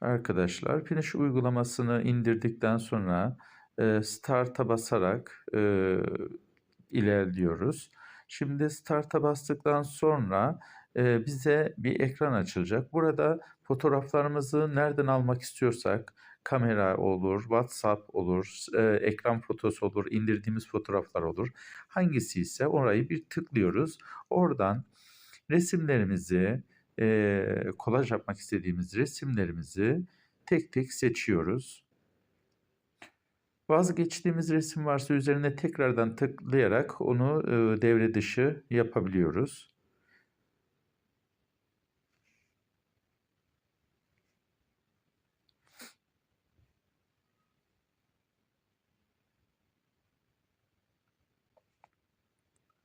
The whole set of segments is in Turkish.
Arkadaşlar Finish uygulamasını indirdikten sonra e, Start'a basarak e, ilerliyoruz. Şimdi Start'a bastıktan sonra e, bize bir ekran açılacak. Burada fotoğraflarımızı nereden almak istiyorsak kamera olur, WhatsApp olur, e, ekran fotosu olur, indirdiğimiz fotoğraflar olur. Hangisi ise orayı bir tıklıyoruz. Oradan resimlerimizi, eee, kolaj yapmak istediğimiz resimlerimizi tek tek seçiyoruz. Vazgeçtiğimiz resim varsa üzerine tekrardan tıklayarak onu eee, devre dışı yapabiliyoruz.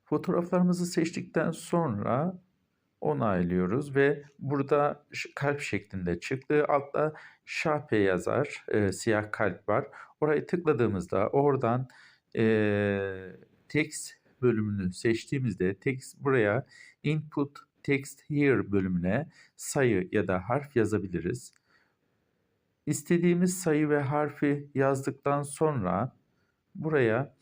Fotoğraflarımızı seçtikten sonra onaylıyoruz ve burada kalp şeklinde çıktı. Altta Şape yazar, e, siyah kalp var. Orayı tıkladığımızda oradan e, text bölümünü seçtiğimizde text buraya input text here bölümüne sayı ya da harf yazabiliriz. İstediğimiz sayı ve harfi yazdıktan sonra buraya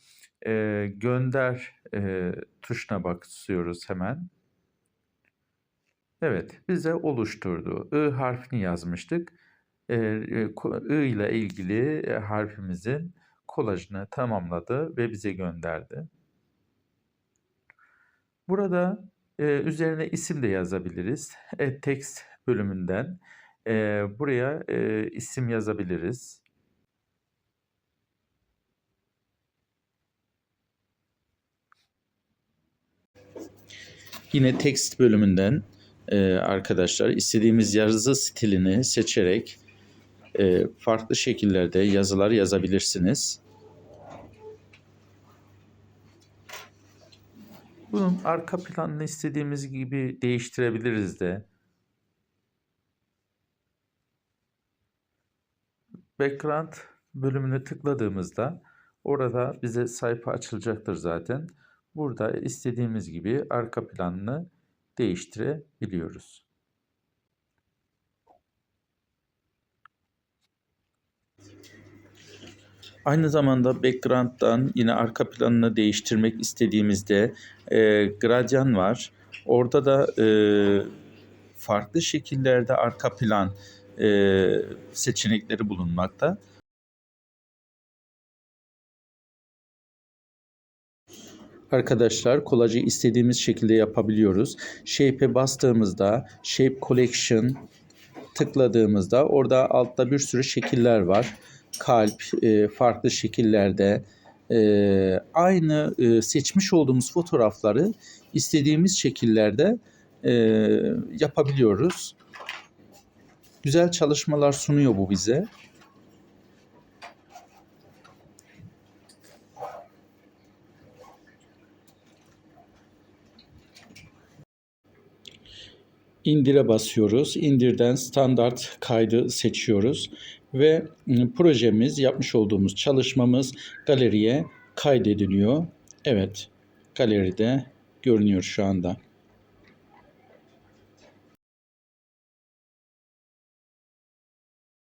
e, gönder e, tuşuna basıyoruz hemen. Evet, bize oluşturdu. I harfini yazmıştık. E, e, I ile ilgili e, harfimizin kolajını tamamladı ve bize gönderdi. Burada üzerine isim de yazabiliriz. E, text bölümünden e, buraya e, isim yazabiliriz. Yine text bölümünden e, arkadaşlar istediğimiz yazı stilini seçerek e, farklı şekillerde yazılar yazabilirsiniz. Bunun arka planını istediğimiz gibi değiştirebiliriz de. Background bölümüne tıkladığımızda orada bize sayfa açılacaktır zaten. Burada istediğimiz gibi arka planını değiştirebiliyoruz. Aynı zamanda background'dan yine arka planını değiştirmek istediğimizde e, gradyan var. Orada da e, farklı şekillerde arka plan e, seçenekleri bulunmakta. Arkadaşlar kolajı istediğimiz şekilde yapabiliyoruz. Shape'e bastığımızda Shape Collection tıkladığımızda orada altta bir sürü şekiller var. Kalp, e, farklı şekillerde e, aynı e, seçmiş olduğumuz fotoğrafları istediğimiz şekillerde e, yapabiliyoruz. Güzel çalışmalar sunuyor bu bize. İndire basıyoruz. İndirden standart kaydı seçiyoruz ve ım, projemiz, yapmış olduğumuz çalışmamız galeriye kaydediliyor. Evet, galeride görünüyor şu anda.